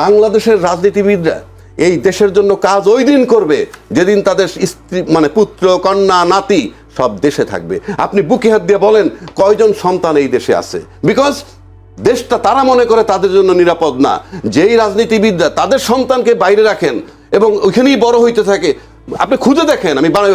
বাংলাদেশের রাজনীতিবিদরা এই দেশের জন্য কাজ ওই দিন করবে যেদিন তাদের স্ত্রী মানে পুত্র, কন্যা, নাতি সব দেশে থাকবে। আপনি বুকে হাত দিয়ে বলেন, কয়জন সন্তান এই দেশে আছে? বিকজ দেশটা তারা মনে করে তাদের জন্য নিরাপদ না। যেই রাজনীতিবিদরা তাদের সন্তানকে বাইরে রাখেন এবং ওইখানেই বড় হইতে থাকে, আপনি খুঁজে দেখেন, আমি বানাই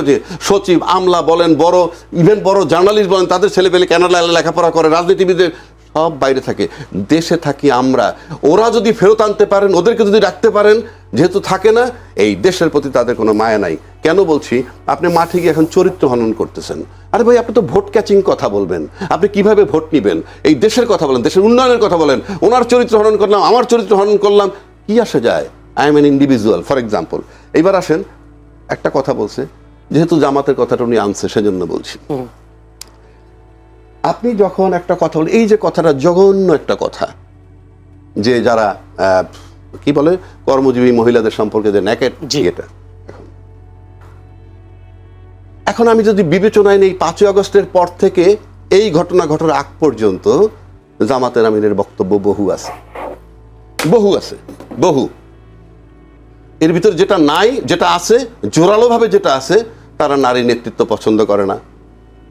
সচিব আমলা বলেন, বড় ইভেন বড় জার্নালিস্ট বলেন, তাদের ছেলেপেলে কানাডায় লেখাপড়া করে রাজনীতিবিদের সব বাইরে থাকে, দেশে থাকি আমরা। ওরা যদি ফেরত আনতে পারেন, ওদেরকে যদি রাখতে পারেন, যেহেতু থাকে না, এই দেশের প্রতি তাদের কোনো মায়া নাই। কেন বলছি? আপনি মাঠে গিয়ে এখন চরিত্র হনন করতেছেন। আরে ভাই, আপনি তো ভোট ক্যাচিং কথা বলবেন। আপনি কীভাবে ভোট নেবেন? এই দেশের কথা বলেন, দেশের উন্নয়নের কথা বলেন। ওনার চরিত্র হনন করলাম, আমার চরিত্র হনন করলাম, কি আসে যায়? I am an individual for example এইবার আসেন, একটা কথা বলছে, যেহেতু জামাতের কথাটা উনি আনছে, সেজন্য বলছি। আপনি যখন একটা কথা বলেন এই যে কথাটা জঘন্য একটা কথা যে যারা কি বলে কর্মজীবী মহিলাদের সম্পর্কে যে ন্যাকেট জি। এটা এখন এখন আমি যদি বিবেচনায় নেই পাঁচই আগস্টের পর থেকে এই ঘটনা ঘটার আগ পর্যন্ত জামাতের আমিনের বক্তব্য বহু আছে। বহু আছে বহু। এর ভিতর যেটা নাই যেটা আছে জোরালোভাবে যেটা আছে তারা নারী নেতৃত্ব পছন্দ করে না।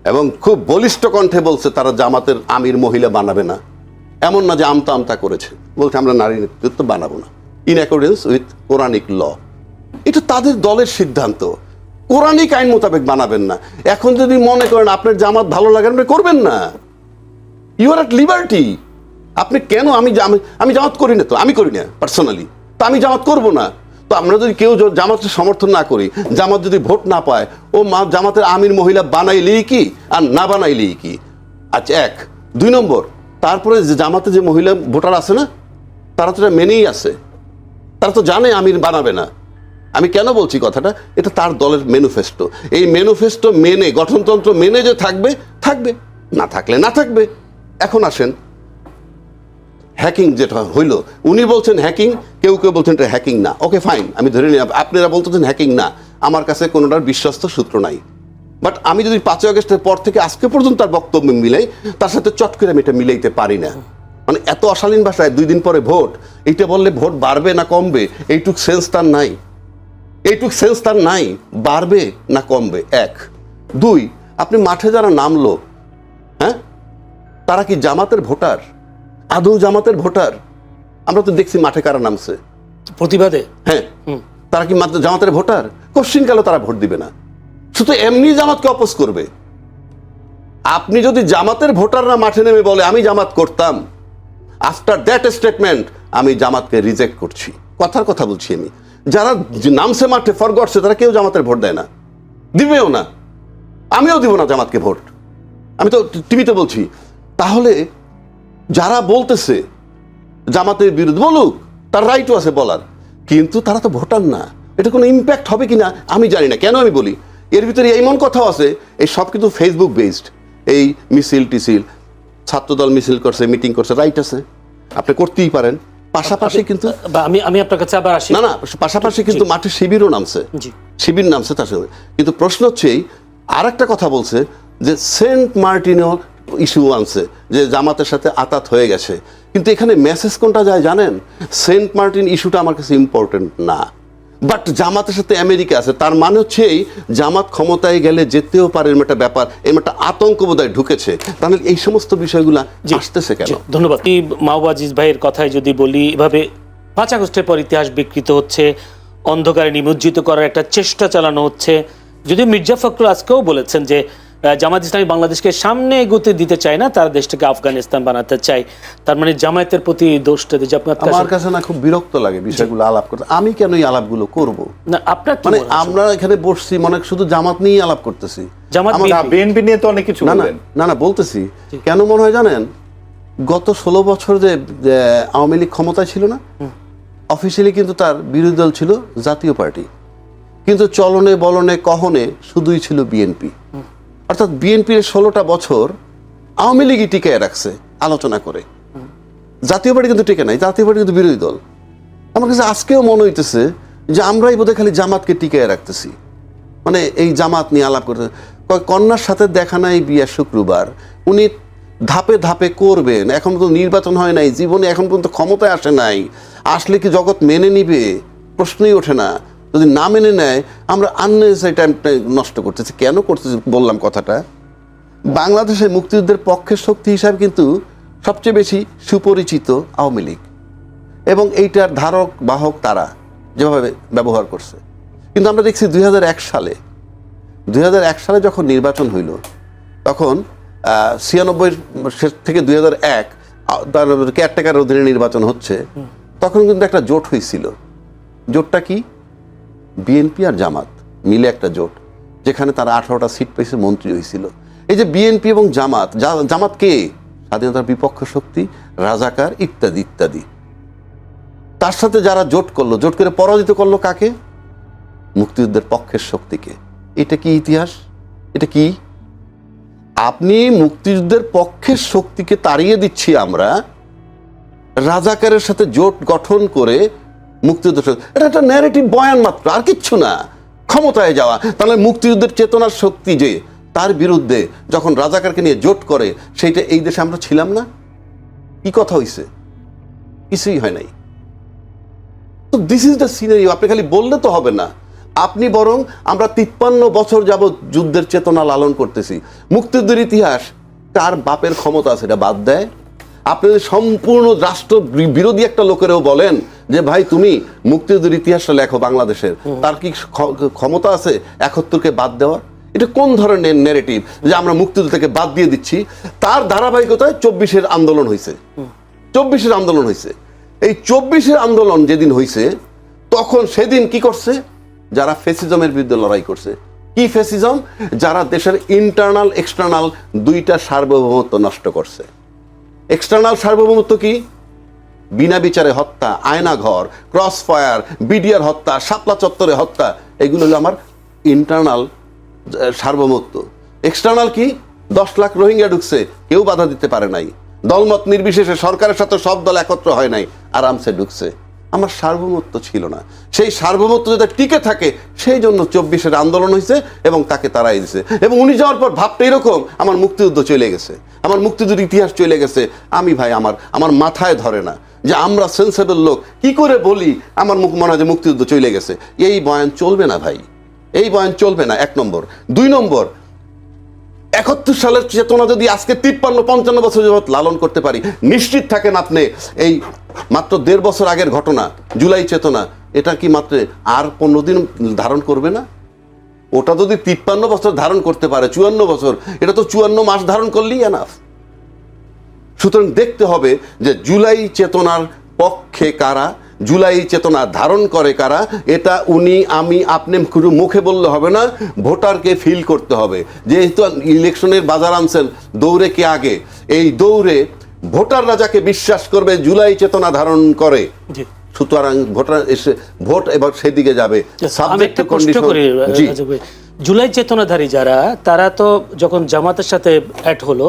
এবং খুব বলিষ্ঠ কণ্ঠে বলছে, তারা জামাতের আমির মহিলা বানাবে না। এমন না যে আমতা আমতা করেছে। বলছে, আমরা নারী নেতৃত্ব বানাবো না। In accordance with Quranic law এটা তাদের দলের সিদ্ধান্ত। কোরআনিক আইন মোতাবেক বানাবেন না। এখন যদি মনে করেন, আপনার জামাত ভালো লাগে আপনি করবেন না। ইউ আর অ্যাট লিবার্টি আপনি কেন আমি আমি জামাত করি না তো? আমি করি না পার্সোনালি তা আমি জামাত করব না। তো আমরা যদি কেউ জামাতের সমর্থন না করি, জামাত যদি ভোট না পায়, ও মা জামাতের আমির মহিলা বানাইলেই কি আর না বানাইলেই কি? আচ্ছা এক। দুই নম্বর, তারপরে যে জামাতে যে মহিলা ভোটার আছে না, তারা তো এটা মেনেই আছে। তারা তো জানে আমির বানাবে না। আমি কেন বলছি কথাটা? এটা তার দলের ম্যানিফেস্টো। এই ম্যানিফেস্টো মেনে, গঠনতন্ত্র মেনে যে থাকবে থাকবে। না থাকলে না থাকবে। এখন আসেন হ্যাকিং যেটা হইল, উনি বলছেন হ্যাকিং কেউ কেউ বলছেন এটা হ্যাকিং না। ওকে ফাইন আমি ধরে নিই আপনারা বলতেছেন হ্যাকিং না। আমার কাছে কোনোটার বিশ্বস্ত সূত্র নাই। বাট আমি যদি পাঁচই আগস্টের পর থেকে আজকে পর্যন্ত তার বক্তব্য মিলাই, তার সাথে চট করে আমি এটা মিলাইতে পারি না। মানে এত অশালীন ভাষায় দুই দিন পরে ভোট, এইটা বললে ভোট বাড়বে না কমবে? এইটুক সেন্স তার নাই। এইটুক সেন্স তার নাই, বাড়বে না কমবে? এক। দুই, আপনি মাঠে যারা নামলো হ্যাঁ? তারা কি জামাতের ভোটার? আদৌ জামাতের ভোটার। আমরা তো দেখছি মাঠে কারা নামছে। প্রতিবাদে? হ্যাঁ। তারা কি মাত্র জামাতের ভোটার? কোশ্চিন কালো তারা ভোট দিবে না? শুধু এমনি জামাতকে অপোজ করবে। আপনি যদি জামাতের ভোটাররা মাঠে নেমে বলে আমি জামাত করতাম। আফটার দ্যাট স্টেটমেন্ট আমি জামাতকে রিজেক্ট করছি। কথার কথা বলছি আমি। যারা যে নামছে মাঠে ফরগটছে তারা কেউ জামাতের ভোট দেয় না। দিবেও না। আমিও দিব না জামাতকে ভোট। আমি তো টিভিতে বলছি। তাহলে যারা বলতেছে জামাতের বিরুদ্ধে বলুক তার রাইটও আছে বলার। কিন্তু তারা তো ভোটার না। এটা কোনো ইম্প্যাক্ট হবে কিনা আমি জানি না। কেন আমি বলি? এর ভিতরে এমন কথাও আছে এই সব কিন্তু ফেসবুক বেসড এই মিছিল টিছিল ছাত্রদল মিছিল করছে মিটিং করছে রাইট আছে। আপনি করতেই পারেন। পাশাপাশি কিন্তু আমি আমি আপনার কাছে আবার আসি। না না পাশাপাশি কিন্তু মাঠে শিবিরও নামছে। জি। শিবির নামছে তার সঙ্গে। কিন্তু প্রশ্ন হচ্ছে এই আর একটা কথা বলছে যে সেন্ট মার্টিনও ইস্যু আনছে যে জামাতের সাথে আতাত হয়ে গেছে। কিন্তু এখানে মেসেজ কোনটা যায় জানেন? সেন্ট মার্টিন ইস্যুটা আমার কাছে ইম্পর্টেন্ট না। বাট জামাতের সাথে আমেরিকা আছে তার মানে হচ্ছে এই জামাত ক্ষমতায় গেলে যেতেও পারে এরম একটা ব্যাপার এরম একটা আতঙ্ক বোধহয় ঢুকেছে। তাহলে এই সমস্ত বিষয়গুলা আসতেছে কেন? ধন্যবাদ। এই মাহবুব আজিজ ভাইয়ের কথায় যদি বলি এভাবে পাঁচ আগস্টের পর ইতিহাস বিকৃত হচ্ছে অন্ধকারে নিমজ্জিত করার একটা চেষ্টা চালানো হচ্ছে। যদিও মির্জা ফখরুল আজকেও বলেছেন যে জামাত ইসলামী বাংলাদেশকে সামনে এগোতে দিতে চায় না তারা দেশটাকে আফগানিস্তান বানাতে চায়। তার মানে জামায়াতের প্রতি দোষটা যে আপনার আমার কাছে না খুব বিরক্ত লাগে বিষয়গুলো আলাপ করতে। আমি কেন এই আলাপগুলো করব? না আপনার মানে আমরা এখানে বসছি মনে হয় শুধু জামাত নিয়েই আলাপ করতেছি। জামাত আমার- বিএনপি। নিয়ে তো অনেক কিছু না না না না বলতেছি। কেন মনে হয় জানেন গত ষোলো বছর যে যে আওয়ামী লীগ ক্ষমতায় ছিল না অফিসিয়ালি কিন্তু তার বিরোধী দল ছিল জাতীয় পার্টি। কিন্তু চলনে বলনে কহনে শুধুই ছিল বিএনপি। অর্থাৎ বিএনপির ষোলোটা বছর আওয়ামী লীগই টিকায় রাখছে, আলোচনা করে। জাতীয় পার্টি কিন্তু টিকে নাই, জাতীয় পার্টি কিন্তু বিরোধী দল। আমার কাছে আজকেও মনে হইতেছে যে আমরাই বোধহয় খালি জামাতকে টিকায় রাখতেছি। মানে এই জামাত নিয়ে আলাপ করতে কন্যার সাথে দেখা নাই বিয়া শুক্রবার, উনি ধাপে ধাপে করবেন, এখন তো নির্বাচন হয় নাই, জীবনে এখন পর্যন্ত ক্ষমতায় আসে নাই। আসলে কি জগৎ মেনে নিবে? প্রশ্নই ওঠে না। যদি না মেনে নেয়, আমরা আননেসারি টাইমটা নষ্ট করতেছি। কেন করতেছি বললাম কথাটা? বাংলাদেশে মুক্তিযুদ্ধের পক্ষের শক্তি হিসাবে কিন্তু সবচেয়ে বেশি সুপরিচিত আওয়ামী লীগ। এবং এইটার ধারক, বাহক তারা যেভাবে ব্যবহার করছে। কিন্তু আমরা দেখছি দু হাজার এক সালে দু হাজার এক সালে যখন নির্বাচন হইল, তখন ছিয়ানব্বই শেষ থেকে দুই হাজার এক কেয়ারটেকার অধীনে নির্বাচন হচ্ছে, তখন কিন্তু একটা জোট হয়েছিল জোটটা কি? বিএনপি আর জামাত মিলে একটা জোট, যেখানে তারা আঠারোটা সিট পেয়েছে, মন্ত্রী হয়েছিল। এই যে বিএনপি এবং জামাত জামাত কে? স্বাধীনতার বিপক্ষ শক্তি, রাজাকার, ইত্যাদি ইত্যাদি। তার সাথে যারা জোট করল, জোট করে পরাজিত করল কাকে? মুক্তিযুদ্ধের পক্ষের শক্তিকে। এটা কি ইতিহাস? এটা কি? আপনি মুক্তিযুদ্ধের পক্ষের শক্তিকে তাড়িয়ে দিচ্ছি আমরা, রাজাকারের সাথে জোট গঠন করে মুক্তিযুদ্ধ এটা একটা ন্যারেটিভ বয়ান মাত্র, আর কিচ্ছু না। ক্ষমতায় যাওয়া, তাহলে মুক্তিযুদ্ধের চেতনার শক্তি যে, তার বিরুদ্ধে যখন রাজাকারকে নিয়ে জোট করে, সেইটা এই দেশে আমরা ছিলাম না? কি কথা হইছে? কিছুই হয় নাই। তো দিস ইজ দ্য সিনারি আপনি খালি বললে তো হবে না। আপনি বরং আমরা তিপ্পান্ন বছর যাবৎ যুদ্ধের চেতনা লালন করতেছি। মুক্তিযুদ্ধের ইতিহাস তার বাপের ক্ষমতা এটা বাদ দেয়। আপনি যদি সম্পূর্ণ রাষ্ট্র বিরোধী একটা লোকেরও বলেন যে ভাই তুমি মুক্তিযুদ্ধের ইতিহাসটা লেখো বাংলাদেশের। তার কি ক্ষমতা আছে একাত্তরকে বাদ দেওয়া এটা কোন ধরনের নেরেটিভ যে আমরা মুক্তিযুদ্ধ থেকে বাদ দিয়ে দিচ্ছি? তার ধারাবাহিকতায় চব্বিশের আন্দোলন হয়েছে চব্বিশের আন্দোলন হয়েছে এই চব্বিশের আন্দোলন যেদিন হয়েছে তখন সেদিন কি করছে? যারা ফেসিজমের বিরুদ্ধে লড়াই করছে। কি ফেসিজম? যারা দেশের ইন্টারনাল এক্সটার্নাল দুইটা সার্বভৌমত্ব নষ্ট করছে। এক্সটার্নাল সার্বভৌমত্ব কি? বিনা বিচারে হত্যা আয়না ঘর ক্রস ফায়ার বিডিআর হত্যা, শাপলা চত্বরে হত্যা, এগুলো হলো আমার ইন্টারনাল সার্বভৌমত্ব। এক্সটার্নাল কি? দশ লাখ রোহিঙ্গা ঢুকছে, কেউ বাধা দিতে পারে নাই। দলমত নির্বিশেষে সরকারের সাথে সব দল একত্র হয় নাই, আরামসে ঢুকছে। আমার সার্বভৌমত্ব ছিল না। সেই সার্বভৌমত্ব যাতে টিকে থাকে, সেই জন্য চব্বিশের আন্দোলন হয়েছে এবং তাকে তারাই দিছে এবং উনি যাওয়ার পর ভাবটা এরকম, আমার মুক্তিযুদ্ধ চলে গেছে। আমার মুক্তিযুদ্ধের ইতিহাস চলে গেছে। আমি ভাই, আমার আমার মাথায় ধরে না যে আমরা সেন্সেবল লোক, কি করে বলি আমার মুখ, মনে হয় যে মুক্তিযুদ্ধ চলে গেছে। এই বয়ান চলবে না ভাই। এই বয়ান চলবে না, এক নম্বর। দুই নম্বর একাত্তর সালের চেতনা যদি আজকে তিপ্পান্ন, পঞ্চান্ন বছর যাবৎ লালন করতে পারি, নিশ্চিত থাকেন আপনি এই মাত্র দেড় বছর আগের ঘটনা, জুলাই চেতনা, এটা কি মাত্র আর পনেরো দিন ধারণ করবে না? ওটা যদি তিপ্পান্ন বছর ধারণ করতে পারে, চুয়ান্ন বছর, এটা তো চুয়ান্ন মাস ধারণ করলেই এনাফ সুতরাং দেখতে হবে যে জুলাই চেতনার পক্ষে কারা জুলাই চেতনা ধারণ করে কারা? এটা উনি আমি আপনি শুধু মুখে বললে হবে না ভোটারকে ফিল করতে হবে। যেহেতু ইলেকশনের বাজার আনছেন দৌড়ে কে আগে? এই দৌড়ে ভোটাররা যাকে বিশ্বাস করবে জুলাই চেতনা ধারণ করে। সুতরাং ভোটার এসে ভোট এবার সেদিকে যাবে। ভাই। জুলাই চেতনাধারী যারা তারা তো যখন জামাতের সাথে অ্যাড হলো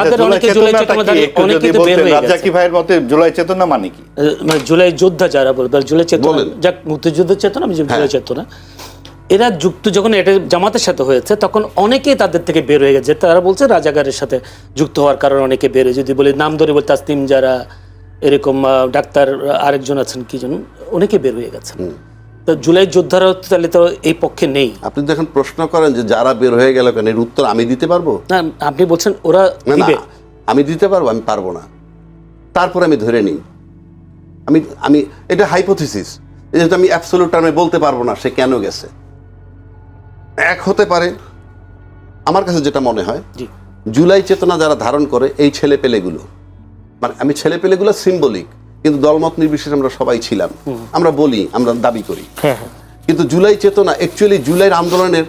তাদের অনেকে জুলাই চেতনাটা কি? চেতনাধারী একটু অনেকে তো বের হয়ে গেছে। রাজ্জাকি ভাইয়ের মতে জুলাই চেতনা মানে কি? মানে জুলাই যোদ্ধা যারা বলবে জুলাই চেতনা যাক মুক্তিযুদ্ধের চেতনা আমি জুলাই হ্যাঁ। চেতনা। এরা যুক্ত যখন এটা জামাতের সাথে হয়েছে তখন অনেকেই তাদের থেকে বের হয়ে গেছে। তারা বলছে রাজাগারের সাথে যুক্ত হওয়ার কারণে অনেকে বের হয়ে যদি বলি নাম ধরে বলি তাসতিম যারা এরকম ডাক্তার আরেকজন আছেন কি জন অনেকে বের হয়ে গেছেন। তো জুলাই যোদ্ধারাও তো তাহলে তো এই পক্ষে নেই। আপনি যখন প্রশ্ন করেন যে যারা বের হয়ে গেল কেন? এর উত্তর আমি দিতে পারব? না আপনি বলছেন ওরা না আমি দিতে পারব আমি পারব না। তারপর আমি ধরে নিই। আমি আমি এটা হাইপোথিসিস যেহেতু আমি অ্যাবসোলুট টার্মে বলতে পারব না সে কেন গেছে? এক হতে পারে আমার কাছে যেটা মনে হয় জুলাই চেতনা যারা ধারণ করে এই ছেলে পেলেগুলো মানে আমি ছেলে পেলেগুলো সিম্বলিক কিন্তু দলমত নির্বিশেষে আমরা সবাই ছিলাম। আমরা বলি আমরা দাবি করি। হ্যাঁ হ্যাঁ। কিন্তু জুলাই চেতনা অ্যাকচুয়ালি জুলাইয়ের আন্দোলনের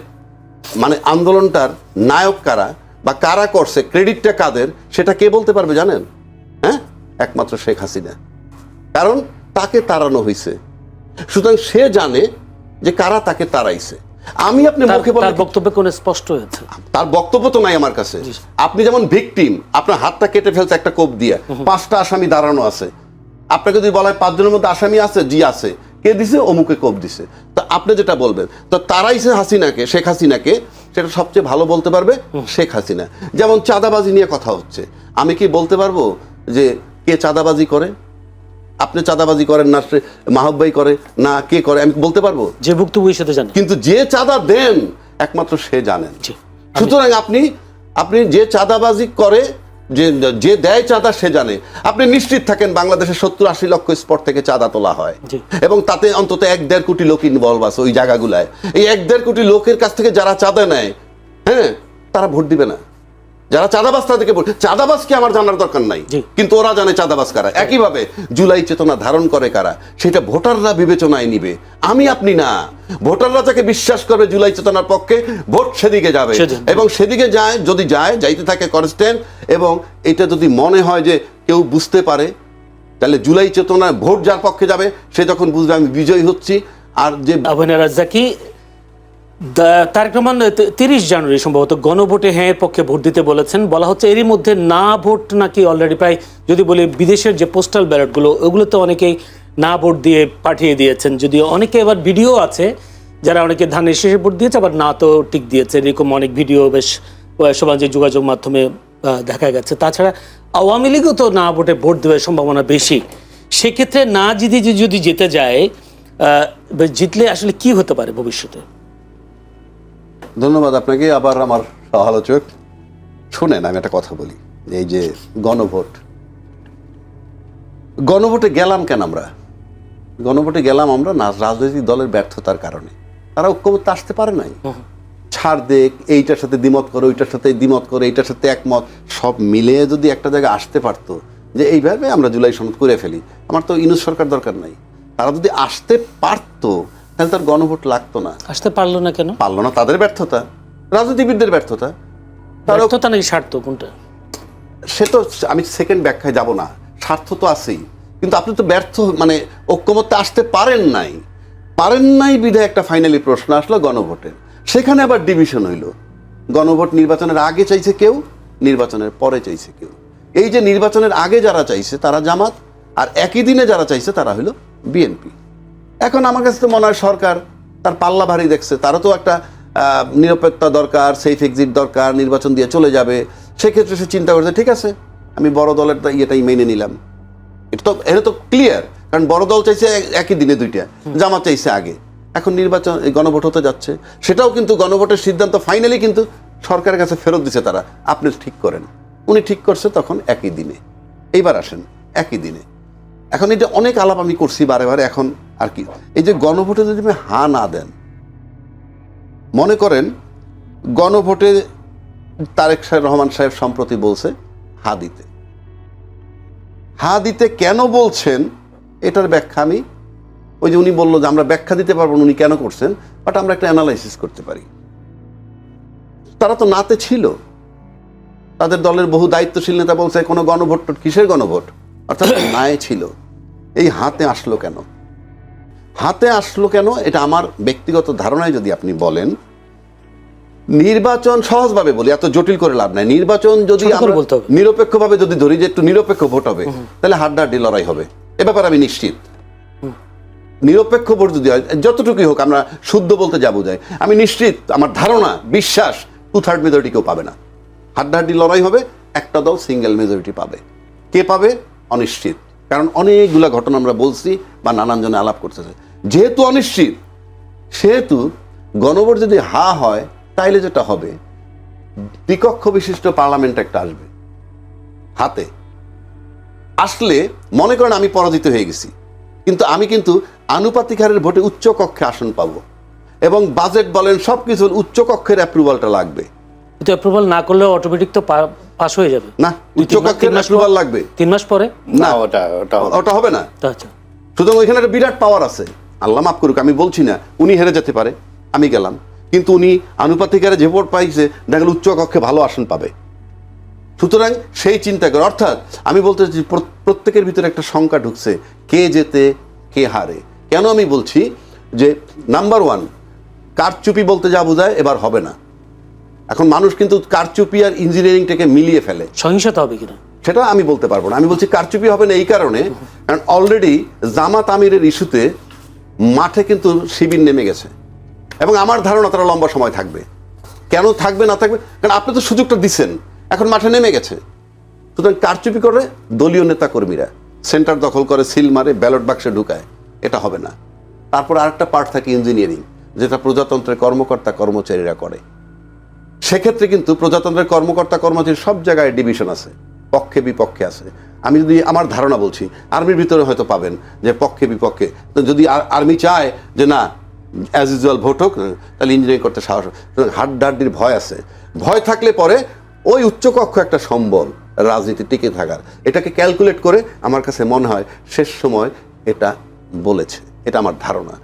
মানে আন্দোলনটার নায়ক কারা বা কারা করছে ক্রেডিটটা কাদের সেটা কে বলতে পারবে জানেন? হ্যাঁ? একমাত্র শেখ হাসিনা। কারণ তাকে তাড়ানো হয়েছে সুতরাং সে জানে যে কারা তাকে তাড়াইছে। আমি আপনি মুখে বলে বক্তব্য বক্তব্যে কোন স্পষ্ট হয়েছে? তার বক্তব্য তো নাই আমার কাছে। আপনি যেমন ভিকটিম আপনার হাতটা কেটে ফেলছে একটা কোপ দিয়ে। পাঁচটা আসামি দাঁড়ানো আছে। আপনাকে যদি বলা হয় পাঁচজনের মধ্যে আসামি আছে জি আছে। কে দিছে? অমুকে কোপ দিছে। তো আপনি যেটা বলবেন তো তারাইছে হাসিনাকে শেখ হাসিনাকে সেটা সবচেয়ে ভালো বলতে পারবে শেখ হাসিনা। যেমন চাঁদাবাজি নিয়ে কথা হচ্ছে। আমি কি বলতে পারব যে কে চাঁদাবাজি করে? আপনি চাঁদাবাজি করেন না সে মাহবাই করে না কে করে? আমি বলতে পারব? যে ভুক্তভোগীর সাথে জানেন। কিন্তু যে চাঁদা দেন একমাত্র সে জানেন। সুতরাং আপনি আপনি যে চাঁদাবাজি করে যে যে দেয় চাঁদা সে জানে। আপনি নিশ্চিত থাকেন বাংলাদেশের সত্তর আশি লক্ষ স্পট থেকে চাঁদা তোলা হয়। এবং তাতে অন্তত এক দেড় কোটি লোক ইনভলভ আছে ওই জায়গাগুলায়। এই এক দেড় কোটি লোকের কাছ থেকে যারা চাঁদা নেয় হ্যাঁ তারা ভোট দিবে না। যারা চাঁদাবাস তাদেরকে ভোট চাঁদাবাজকে আমার জানার দরকার নাই? কিন্তু ওরা জানে চাঁদাবাস কারা। একইভাবে জুলাই চেতনা ধারণ করে কারা সেটা ভোটাররা বিবেচনায় নিবে। আমি আপনি না। ভোটাররা যাকে বিশ্বাস করবে জুলাই চেতনার পক্ষে ভোট সেদিকে যাবে। এবং সেদিকে যায় যদি যায় যাইতে থাকে কনস্ট্যান্ট এবং এটা যদি মনে হয় যে কেউ বুঝতে পারে তাহলে জুলাই চেতনায় ভোট যার পক্ষে যাবে সে যখন বুঝবে আমি বিজয়ী হচ্ছি। আর যে আবহানা রাজ্জাকি তারেক রহমান তিরিশ জানুয়ারি সম্ভবত গণভোটে হ্যাঁ এর পক্ষে ভোট দিতে বলেছেন। বলা হচ্ছে এরই মধ্যে না ভোট নাকি অলরেডি প্রায় যদি বলি বিদেশের যে পোস্টাল ব্যালটগুলো ওগুলোতে অনেকেই না ভোট দিয়ে পাঠিয়ে দিয়েছেন। যদিও অনেকে এবার ভিডিও আছে যারা অনেকে ধানের শেষে ভোট দিয়েছে আবার না তো টিক দিয়েছে। এরকম অনেক ভিডিও বেশ আহ, সামাজিক যোগাযোগ মাধ্যমে দেখা গেছে। তাছাড়া আওয়ামী লীগও তো না ভোটে ভোট দেওয়ার সম্ভাবনা বেশি। সেক্ষেত্রে না জিতে যদি যেতে যায় জিতলে আসলে কি হতে পারে ভবিষ্যতে? ধন্যবাদ আপনাকে। আবার আমার সহালোচক শুনেন আমি একটা কথা বলি। এই যে গণভোট। গণভোটে গেলাম কেন আমরা? গণভোটে গেলাম আমরা না রাজনৈতিক দলের ব্যর্থতার কারণে। তারা ঐক্যমত আসতে পারে নাই। ছাড় দেখ এইটার সাথে দ্বিমত করে ওইটার সাথে দ্বিমত করে এইটার সাথে একমত। সব মিলে যদি একটা জায়গায় আসতে পারতো যে এইভাবে আমরা জুলাই সনদ করে ফেলি আমার তো ইনুস সরকার দরকার নাই। তারা যদি আসতে পারতো তাহলে তার গণভোট লাগতো না। আসতে পারল না কেন? পারল না তাদের ব্যর্থতা। রাজনীতিবিদদের ব্যর্থতা। ব্যর্থতা নাকি স্বার্থ? কোনটা? সে তো আমি সেকেন্ড ব্যাখ্যায় যাব না। স্বার্থ তো আছেই। কিন্তু আপনি তো ব্যর্থ মানে ঐক্যমত্যে আসতে পারেন নাই। পারেন নাই বিধায় একটা ফাইনালি প্রশ্ন আসলো গণভোটের সেখানে আবার ডিভিশন হইল। গণভোট নির্বাচনের আগে চাইছে কেউ নির্বাচনের পরে চাইছে কেউ। এই যে নির্বাচনের আগে যারা চাইছে তারা জামাত আর একই দিনে যারা চাইছে তারা হলো বিএনপি। এখন আমার কাছে তো মনে হয় সরকার তার পাল্লা ভারী দেখছে। তারও তো একটা নিরাপত্তা দরকার সেফ এক্সিট দরকার, নির্বাচন দিয়ে চলে যাবে। সেক্ষেত্রে সে চিন্তা করছে, ঠিক আছে, আমি বড় দলের ইয়েটাই মেনে নিলাম। এটা তো এটা তো ক্লিয়ার কারণ বড় দল চাইছে একই দিনে দুইটা জামা চাইছে আগে। এখন নির্বাচন গণভোট হতে যাচ্ছে। সেটাও কিন্তু গণভোটের সিদ্ধান্ত ফাইনালি কিন্তু সরকারের কাছে ফেরত দিছে তারা। আপনি ঠিক করেন। উনি ঠিক করছে তখন একই দিনে। এইবার আসেন, একই দিনে। এখন এটা অনেক আলাপ আমি করছি বারে বারে এখন। আর কি? এই যে গণভোটে যদি আপনি হা না দেন, মনে করেন গণভোটে তারেক সাহেব রহমান সাহেব সম্প্রতি বলছে, হা দিতে। হা দিতে কেন বলছেন, এটার ব্যাখ্যা আমি, ওই যে উনি বলল যে আমরা ব্যাখ্যা দিতে পারব উনি কেন করছেন বাট আমরা একটা অ্যানালাইসিস করতে পারি। তারা তো নাতে ছিল। তাদের দলের বহু দায়িত্বশীল নেতা বলছে, কোনো গণভোট, কিসের গণভোট? অর্থাৎ নায়ে ছিল। এই হাতে আসলো কেন? হাতে আসলো কেন? এটা আমার ব্যক্তিগত ধারণায় যদি আপনি বলেন। নির্বাচন সহজভাবে বলি এত জটিল করে লাভ নাই। নির্বাচন যদি। নিরপেক্ষভাবে যদি ধরি যে একটু নিরপেক্ষ ভোট হবে তাহলে হাড্ডাহাড্ডি লড়াই হবে। এ ব্যাপারে আমি নিশ্চিত। নিরপেক্ষ ভোট যদি হয় যতটুকুই হোক আমরা শুদ্ধ বলতে যাব যায় আমি নিশ্চিত আমার ধারণা বিশ্বাস টু থার্ড মেজরিটি কেউ পাবে না। হাড্ডাহাড্ডি লড়াই হবে একটা দল সিঙ্গেল মেজরিটি পাবে। কে পাবে? অনিশ্চিত। কারণ অনেকগুলা ঘটনা আমরা বলছি বা নানান জনে আলাপ করতেছে। যেহেতু অনিশ্চিত, সেহেতু গণভোট যদি হা হয়, তাইলে যেটা হবে? দ্বিকক্ষ বিশিষ্ট পার্লামেন্ট একটা আসবে, হাতে। আসলে মনে করেন আমি পরাজিত হয়ে গেছি, কিন্তু আমি কিন্তু আনুপাতিক হারের ভোটে উচ্চ কক্ষে আসন পাবো এবং বাজেট বলেন সব কিছু উচ্চ কক্ষের অ্যাপ্রুভালটা লাগবে। কিন্তু অ্যাপ্রুভাল না করলেও অটোমেটিক তো পাস হয়ে যাবে। না উচ্চ তিন মাস- কক্ষের অ্যাপ্রুভাল লাগবে। তিন মাস পরে? না ওটা ওটা ওটা হবে না। আচ্ছা। সুতরাং ওইখানে একটা বিরাট পাওয়ার আছে। আল্লাহ মাফ করুক আমি বলছি না উনি হেরে যেতে পারে আমি গেলাম। কিন্তু উনি আনুপাতিক হারে যে ভোট পাইছে দেখা গেল উচ্চ কক্ষে ভালো আসন পাবে। সুতরাং সেই চিন্তা করে অর্থাৎ আমি বলতে চাচ্ছি প্র- প্রত্যেকের ভিতরে একটা শঙ্কা ঢুকছে কে যেতে কে হারে। কেন আমি বলছি যে নাম্বার ওয়ান কারচুপি বলতে যা বোঝায় এবার হবে না। এখন মানুষ কিন্তু কারচুপি আর ইঞ্জিনিয়ারিংটাকে মিলিয়ে ফেলে। সহিংসতা হবে কিনা? সেটা আমি বলতে পারব না। আমি বলছি কারচুপি হবে না এই কারণে কারণ অলরেডি জামাত আমিরের ইস্যুতে মাঠে কিন্তু শিবির নেমে গেছে। এবং আমার ধারণা তারা লম্বা সময় থাকবে। কেন থাকবে না থাকবে? কারণ আপনি তো সুযোগটা দিচ্ছেন এখন মাঠে নেমে গেছে। সুতরাং কারচুপি করে দলীয় নেতা কর্মীরা সেন্টার দখল করে সিল মারে ব্যালট বাক্সে ঢুকায়। এটা হবে না। তারপর আরেকটা পার্ট থাকে ইঞ্জিনিয়ারিং যেটা প্রজাতন্ত্রের কর্মকর্তা কর্মচারীরা করে। সেক্ষেত্রে কিন্তু প্রজাতন্ত্রের কর্মকর্তা, কর্মচারী সব জায়গায় ডিভিশন আছে, পক্ষে বিপক্ষে আছে। আমি যদি আমার ধারণা বলছি, আর্মির ভিতরে হয়তো পাবেন যে পক্ষে বিপক্ষে। তো যদি আর্মি চায় যে না অ্যাজ ইউজুয়াল ভোট হোক, তাহলে ইঞ্জিনিয়ারিং করতে সাহস হাড্ডাহাড্ডির ভয় আছে। ভয় থাকলে পরে ওই উচ্চকক্ষ একটা সম্বল, রাজনীতি টিকে থাকার। এটাকে ক্যালকুলেট করে আমার কাছে মনে হয় শেষ সময় এটা বলেছে। এটা আমার ধারণা।